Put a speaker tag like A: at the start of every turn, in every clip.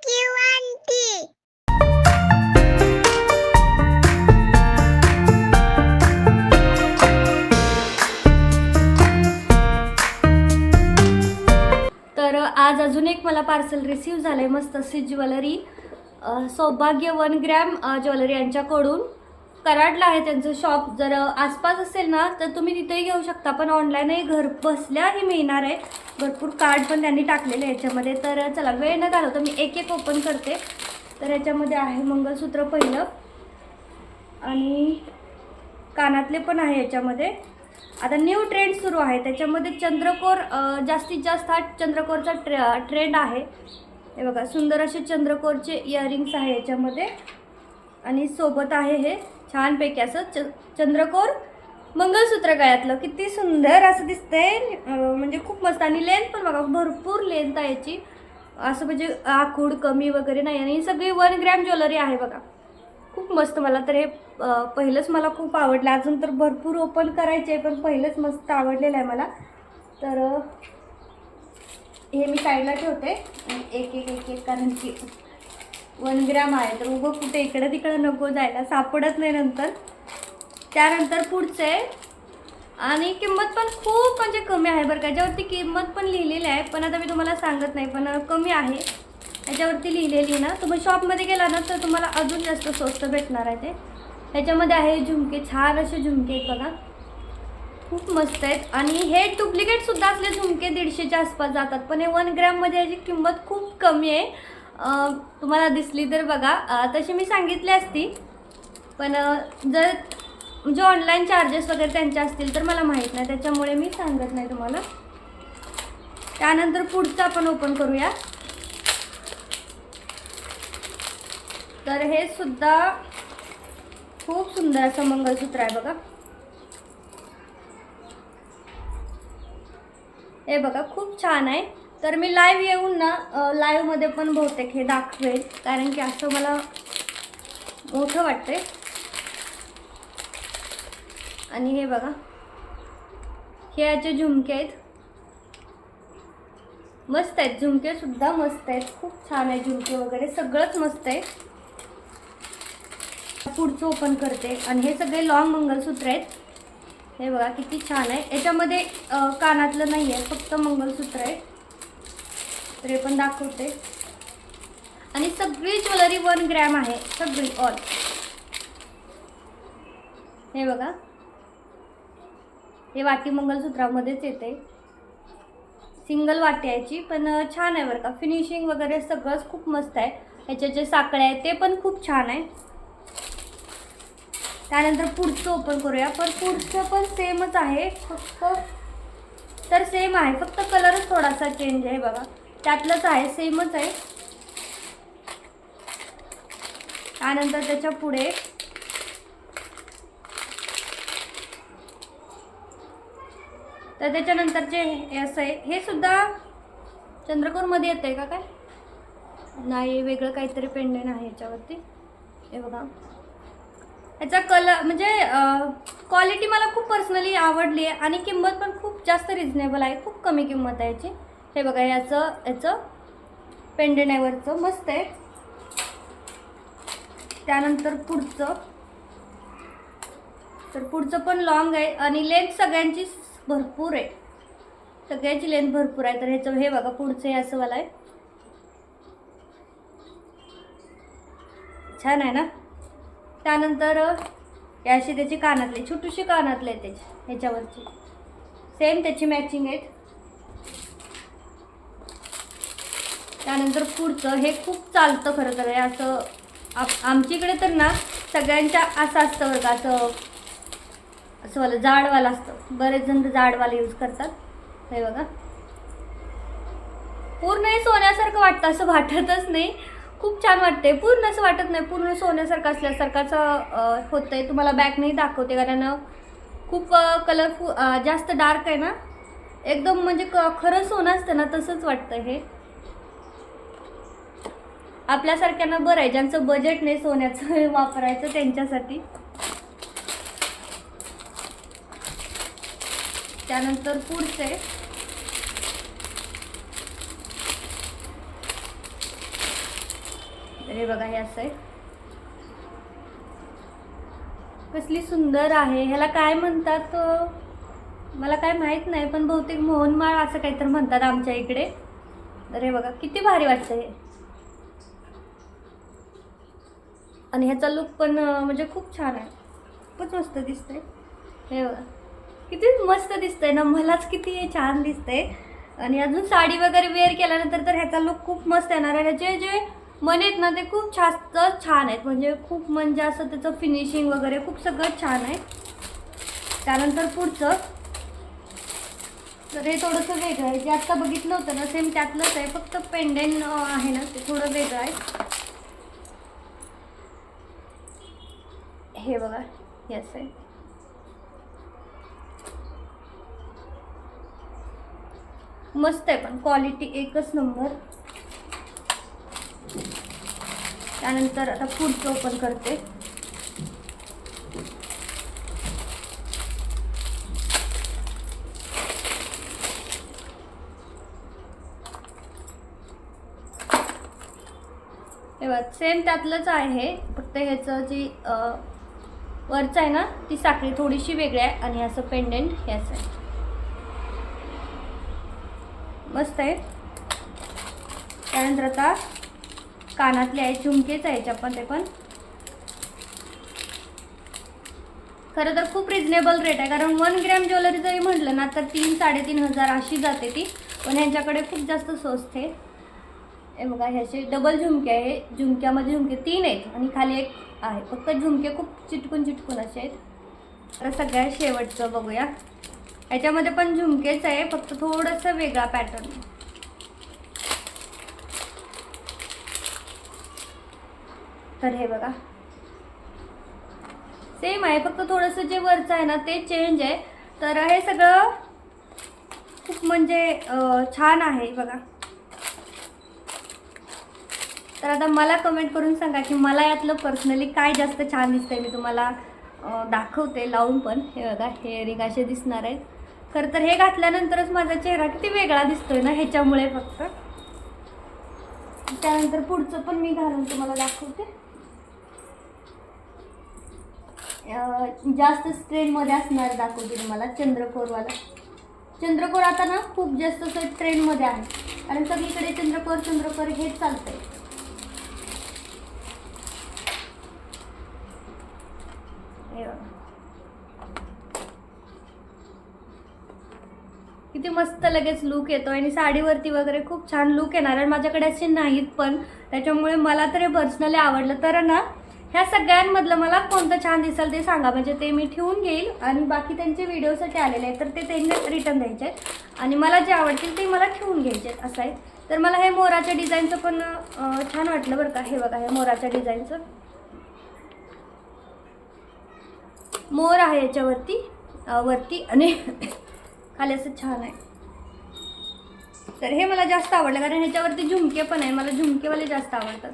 A: Thank you, Auntie.
B: तर आज अजून एक मला पार्सल रिसीव झालं आहे मस्त C jewellery Saubhagya one gram jewellery यांच्याकडून कराडला आहे त्यांचं शॉप जर आसपास असेल ना तर तुम्ही तिथेही घेऊ शकता. पण ऑनलाईनही घर बसल्याही मिळणार आहे. भरपूर कार्ड पण त्यांनी टाकलेले आहे याच्यामध्ये. तर चला वेळ न घालवता मी एक एक ओपन करते. तर याच्यामध्ये आहे मंगळसूत्र पहिलं. आणि कानातले पण आहे याच्यामध्ये. आता न्यू ट्रेंड सुरू आहे. त्याच्यामध्ये चंद्रकोर जास्तीत जास्त हा चंद्रकोरचा ट्रे ट्रेंड आहे. हे बघा सुंदर असे चंद्रकोरचे इयरिंग्स आहे याच्यामध्ये. आणि सोबत आहे हे छानपैकी असं च चंद्रकोर मंगळसूत्र गळ्यातलं. किती सुंदर असं दिसतंय. म्हणजे खूप मस्त. आणि लेंथ पण बघा भरपूर लेंथ आहे याची. असं म्हणजे आखूड कमी वगैरे नाही. आणि ही सगळी वन ग्रॅम ज्वेलरी आहे बघा. खूप मस्त मला तर हे पहिलंच मला खूप आवडलं. अजून तर भरपूर ओपन करायचे आहे पण पहिलंच मस्त आवडलेलं आहे मला. तर हे मी साईडला ठेवते. एक एक एक एक कारण की वन ग्रॅम आहे. तर उगं कुठे इकडं तिकडं नको जायला. सापडत नाही नंतर. त्यानंतर पुढचं. आहे आणि किंमत पण खूप म्हणजे कमी आहे बरं का. याच्यावरती किंमत पण लिहिलेली आहे. पण आता मी तुम्हाला सांगत नाही पण कमी आहे. याच्यावरती लिहिलेली ना. तुम्ही शॉपमध्ये गेला ना तर तुम्हाला अजून जास्त स्वस्त भेटणार आहे ते. ह्याच्यामध्ये आहे झुमके. छान असे झुमके आहेत बघा. खूप मस्त आहेत. आणि हे डुप्लिकेटसुद्धा असले झुमके दीडशेच्या आसपास जातात. पण हे वन ग्रॅममध्ये याची किंमत खूप कमी आहे. तुम्हाला दिसली तर बघा. तशी मी सांगितली असती. पण जर म्हणजे ऑनलाईन चार्जेस वगैरे त्यांचे असतील तर मला माहीत नाही. त्याच्यामुळे मी सांगत नाही तुम्हाला. त्यानंतर पुढचं आपण ओपन करूया. तर हे सुद्धा खूप सुंदर असं मंगळसूत्र आहे बघा. हे बघा खूप छान आहे. तर मी लाईव्ह येऊन ना लाईव्हमध्ये पण बहुतेक हे दाखवेल. कारण की असं मला मोठं वाटतंय. आणि हे बघा. हे याचे झुमके आहेत. मस्त आहेत. झुमके सुद्धा मस्त आहेत. खूप छान आहे झुमके वगैरे. सगळंच मस्त आहे. पुढचं ओपन करते. आणि हे सगळे लॉंग मंगळसूत्र आहेत. हे बघा किती छान आहे. याच्यामध्ये कानातलं नाही आहे फक्त मंगळसूत्र आहे. तर हे पण दाखवते. आणि सगळी ज्वेलरी वन ग्रॅम आहे सगळी ऑल हे बघा. हे वाटी मंगलसूत्रामध्येच येते. सिंगल वाटी याची पण छान आहे बरं का. फिनिशिंग वगैरे सगळंच खूप मस्त आहे. याचे जे साखळे आहेत ते पण खूप छान आहे. त्यानंतर पुढचं ओपन करूया. पण पुढचं पण सेमच आहे फक्त तर सेम आहे. फक्त कलरच थोडासा चेंज आहे बघा. त्यातलंच आहे सेमच आहे. त्यानंतर त्याच्या पुढे तर त्याच्यानंतर हे असं आहे. हे सुद्धा चंद्रकूरमध्ये येतं आहे का काय? नाही वेगळं काहीतरी पेंडेंट आहे याच्यावरती. हे बघा. याचा कलर म्हणजे क्वालिटी मला खूप पर्सनली आवडली आहे आणि किंमत पण खूप जास्त रिजनेबल आहे. खूप कमी किंमत आहे याची. हे बघा याचं याचं पेंडेंट मस्त आहे. त्यानंतर पुढचं. तर पुढचं पण लॉंग आहे आणि लेंथ सगळ्यांची भरपूर आहे. सगळ्यांची लेंथ भरपूर आहे. तर ह्याचं हे बघा पुढचं हे असं मला आहे. छान आहे ना? त्यानंतर हे अशी त्याची कानातले छोटीशी कानातले त्याची ह्याच्यावरची. सेम त्याची मॅचिंग आहेत. त्यानंतर पुढचं हे खूप चालतं खरं तर. हे असं आप आमच्याकडे तर ना सगळ्यांच्या असं असतं बरं का असं असं वालं जाडवालं असतं. बरेच जण ते यूज करतात. हे बघा. पूर्ण हे सोन्यासारखं वाटतं असं वाटतच नाही. खूप छान वाटते पूर्ण असं वाटत नाही. पूर्ण सोन्यासारखं असल्यासारखाच होतं आहे तुम्हाला बॅग नाही दाखवते कारण खूप कलरफुल जास्त डार्क आहे ना. एकदम म्हणजे क खरं सोनं असतं ना तसंच वाटतं हे. आपल्यासारख्यांना बरं आहे. ज्यांचं बजेट नाही सोन्याचं वापरायचं त्यांच्यासाठी. त्यानंतर पुढचे. हे बघा हे असं आहे. कसली सुंदर आहे. ह्याला काय म्हणतात मला काय माहीत नाही पण बहुतेक मोहनमाळ असं काहीतरी म्हणतात आमच्या इकडे. अरे बघा किती भारी वाटतं हे. आणि ह्याचा लुक पण म्हणजे खूप छान आहे. खूपच मस्त दिसतंय. हे बघा. किती मस्त दिसतंय ना. मलाच किती छान छान दिसतंय. आणि अजून साडी वगैरे वेअर केल्यानंतर तर ह्याचा लुक खूप मस्त येणार आहे. ह्याचे जे मन आहेत ना ते खूप जास्त छान आहेत. म्हणजे खूप म्हणजे असं त्याचं फिनिशिंग वगैरे खूप सगळं छान आहे. त्यानंतर पुढचं. तर हे थोडंसं वेगळं आहे. जे आत्ता बघितलं होतं ना सेम त्यातलंच आहे. फक्त पेंडेंट आहे ना ते थोडं वेगळं आहे. हे बघा. येस आहे मस्त आहे पण. क्वालिटी एकच नंबर त्यानंतर आता पुढचं ओपन करते. हे सेम त्यातलंच आहे. फक्त ह्याचं जी वरचं आहे ना ती साखळी थोडीशी वेगळी आहे आणि असं पेंडेंट हे असं आहे. मस्त आहे. त्यानंतर आता कानातले आहे झुमकेच आहे याच्या पण ते पण. खरं तर खूप रिजनेबल रेट आहे कारण वन ग्रॅम ज्वेलरी जरी म्हटलं ना तर तीन साडेतीन हजार अशी जाते ती. पण ह्यांच्याकडे खूप जास्त स्वस्त आहे. हे बघा ह्याचे डबल झुमके आहे. झुमक्यामध्ये झुमके तीन आहेत आणि खाली एक आहे. फक्त झुमके खूप चिटकून चिटकून असे आहेत. तर सगळ्यात शेवटचं बघूया. ह्याच्यामध्ये पण झुमकेच आहे फक्त थोडंसं वेगळा पॅटर्न तर हे बघा. सेम आहे फक्त थोडंसं जे वरचं आहे ना ते चेंज आहे. तर हे सगळं खूप म्हणजे छान आहे बघा. तर आता मला कमेंट करून सांगा की मला यातलं पर्सनली काय जास्त छान दिसतंय मी तुम्हाला दाखवते लावून पण. हे बघा हे रिंग असे दिसणार आहेत. खरं तर हे घातल्यानंतरच माझा चेहरा किती वेगळा दिसतोय ना ह्याच्यामुळे फक्त. त्यानंतर पुढचं पण मी घालून तुम्हाला दाखवते. जास्त ट्रेंडमध्ये असणार दाखवते तुम्हाला चंद्रकोरवाला. चंद्रकोर आता ना खूप जास्त असं ट्रेंडमध्ये आहे. कारण सगळीकडे चंद्रकोर चंद्रकोर हेच चालतंय हे बघा. किती मस्त लगेच लुक येतो आणि साडीवरती वगैरे खूप छान लुक येणार आणि माझ्याकडे असे नाहीत पण त्याच्यामुळे मला तर हे पर्सनली आवडलं. तर ना ह्या सगळ्यांमधलं मला कोणतं छान दिसेल ते सांगा. म्हणजे ते मी ठेवून घेईल आणि बाकी त्यांचे व्हिडिओसाठी आलेले आहेत तर ते त्यांनी रिटर्न द्यायचे आहेत. आणि मला जे आवडतील ते मला ठेवून घ्यायचे आहेत असं आहे. तर मला हे मोराच्या डिझाईनचं पण छान वाटलं बरं का. हे बघा हे मोराच्या डिझाईनचं मोर आहे याच्यावरती वरती आणि आले असं छान आहे. तर हे मला जास्त आवडलं कारण ह्याच्यावरती झुमके पण आहे. मला झुमकेवाले जास्त आवडतात.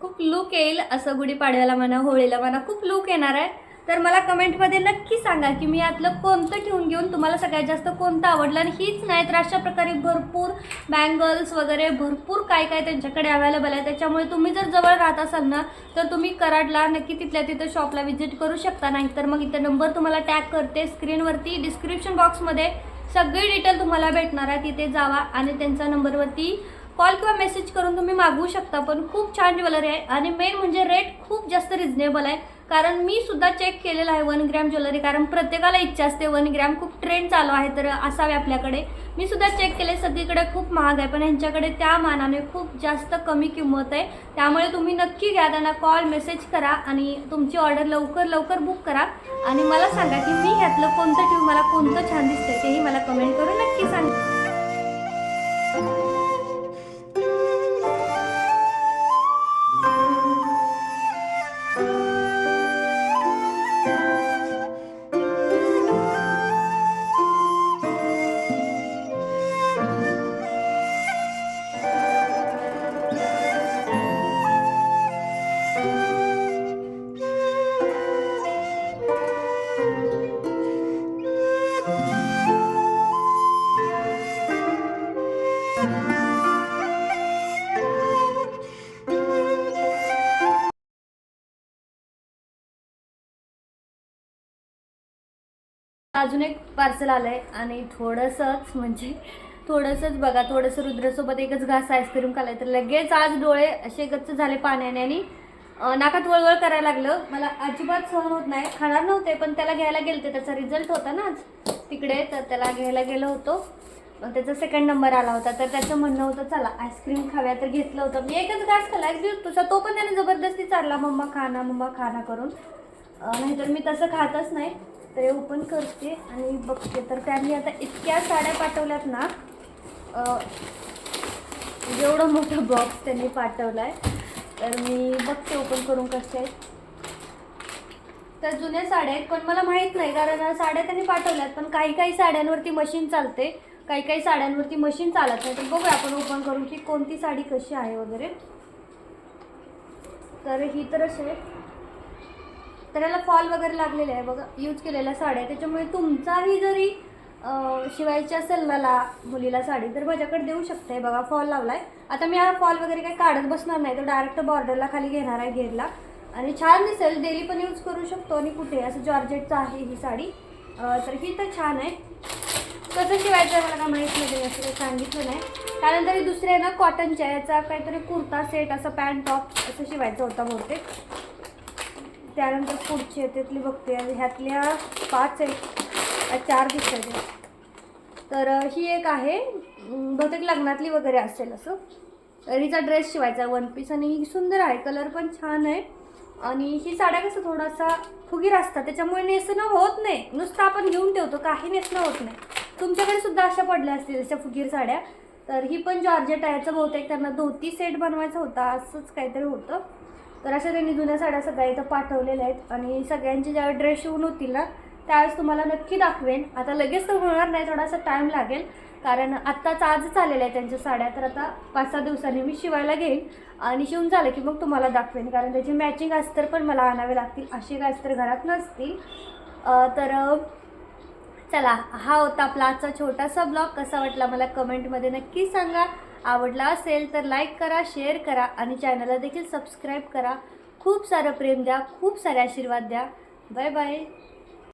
B: खूप लुक येईल असं गुढीपाडव्याला म्हणा होळीला म्हणा खूप लुक येणार आहे. तर मला कमेंटमध्ये नक्की सांगा की मी यातलं कोणतं ठेवून घेऊन तुम्हाला सगळ्यात जास्त कोणतं आवडलं आणि हीच नाही तर अशा प्रकारे भरपूर बँगल्स वगैरे भरपूर काय काय त्यांच्याकडे अवेलेबल आहे. त्याच्यामुळे तुम्ही जर जवळ राहत असाल ना तर तुम्ही कराडला नक्की तिथल्या तिथं शॉपला व्हिजिट करू शकता. नाही तर मग इथं नंबर तुम्हाला टॅग करते. स्क्रीनवरती डिस्क्रिप्शन बॉक्समध्ये सगळी डिटेल तुम्हाला भेटणार आहे. तिथे जावा आणि त्यांच्या नंबरवरती कॉल किंवा मेसेज करून तुम्ही मागवू शकता. पण खूप छान ज्वेलरी आहे आणि मेन म्हणजे रेट खूप जास्त रिझनेबल आहे. कारण मी सुद्धा चेक केलेलं आहे वन ग्रॅम ज्वेलरी कारण प्रत्येकाला इच्छा असते वन ग्रॅम खूप ट्रेंड चालू आहे तर असावे आपल्याकडे. मी सुद्धा चेक केले सगळीकडे खूप महाग आहे पण ह्यांच्याकडे त्या मानाने खूप जास्त कमी किंमत आहे. त्यामुळे तुम्ही नक्की घ्या त्यांना कॉल मेसेज करा आणि तुमची ऑर्डर लवकर लवकर बुक करा. आणि मला सांगा की मी ह्यातलं कोणतं ठेवू मला कोणतं छान दिसतं तेही मला कमेंट करून नक्की सांगा. पार्सल आलं आहे आणि थोडंसंच म्हणजे थोडंसंच बघा थोडंसं रुद्रसोबत एकच घास आईस्क्रीम खालाय तर लगेच आज डोळे असे गच्च झाले पाण्याने आणि नाकात वळवळ करायला लागलं. मला अजिबात सहन होत नाही. खाणार नव्हते पण त्याला घ्यायला गेलते. त्याचा रिझल्ट होता ना आज तिकडे तर त्याला घ्यायला गेलो होतो. मग त्याचा सेकंड नंबर आला होता. तर त्याचं म्हणणं होतं चला आईस्क्रीम खाव्या तर घेतलं होतं. मी एकच घास खाल्ला. एक दिवस तुझा तो पण त्याने जबरदस्ती चालला मम्मा खाना मम्मा खाना करून. नाहीतर मी तसं खातच नाही. तर हे ओपन करते आणि बघते. तर त्यांनी आता इतक्या साड्या पाठवल्यात ना एवढा एवढं मोठं बॉक्स त्यांनी पाठवला आहे तर मी बघते ओपन करून कसे आहेत. तर जुन्या साड्या आहेत पण मला माहीत नाही कारण साड्या त्यांनी पाठवल्यात पण काही काही साड्यांवरती मशीन चालते. काही काही साड्यांवरती मशीन चालत नाही. तर बघूया आपण ओपन करून की कोणती साडी कशी आहे वगैरे. तर ही तर अशी आहे तर याला फॉल वगैरे लागलेले आहे बघा यूज केलेल्या साड्या आहे. त्याच्यामुळे तुमचाही जरी शिवायच्या शिवायची असेल मला मुलीला साडी तर माझ्याकडे देऊ शकते बघा फॉल लावलाय. आता मी हा फॉल वगैरे काही काढत बसणार नाही तो डायरेक्ट बॉर्डरला खाली घेणार आहे घेरला. आणि छान दिसेल डेली पण यूज करू शकतो आणि कुठे असं जॉर्जेटचं आहे ही साडी. तर ही तर छान आहे. कसं शिवायचं आहे मला काय माहीत नाही असं काही सांगितलं नाही. त्यानंतर ही दुसरी आहे ना कॉटनच्या याचा काहीतरी कुर्ता सेट असं पॅन्ट टॉप असं शिवायचं होता बहुतेक. त्यानंतर पुढचे त्यातली बघते. ह्यातल्या पाच आहेत. चार दिसतात तर ही एक आहे. बहुतेक लग्नातली वगैरे असेल असं. तर हिचा ड्रेस शिवायचा वन पीस आणि ही सुंदर आहे. कलर पण छान आहे. आणि ही साड्या कसं थोडासा फुगीर असतात. त्याच्यामुळे नेसणं होत नाही. नुसतं आपण घेऊन ठेवतो. काही नेसणं होत नाही. तुमच्याकडे सुद्धा अशा पडल्या असतील अशा फुगीर साड्या. तर ही पण जॉर्जेट आहे. याचं बहुतेक त्यांना धोती सेट बनवायचा होता. असंच काहीतरी होतं. तर अशा त्यांनी जुन्या साड्या सगळ्या इथं पाठवलेल्या आहेत. आणि सगळ्यांचे ज्यावेळी ड्रेस शिवून होतील ना त्यावेळेस तुम्हाला नक्की दाखवेन. आता लगेच तर होणार नाही थोडासा टाईम लागेल. कारण आत्ताच आजच आलेल्या आहे त्यांच्या साड्या. तर आता पाच सहा दिवसांनी मी शिवायला घेईन. आणि शिवून झालं की मग तुम्हाला दाखवेन. कारण त्याची मॅचिंग अस्तर पण मला आणावे लागतील. असे काय अस्तर घरात नसतील. तर चला हा होता आपला आजचा छोटासा ब्लॉग कसा वाटला मला कमेंटमध्ये नक्की सांगा. आवडला असेल तर लाईक करा शेअर करा आणि चॅनलला देखील सबस्क्राईब करा. खूप सारं प्रेम द्या खूप सारे आशीर्वाद द्या. Bye bye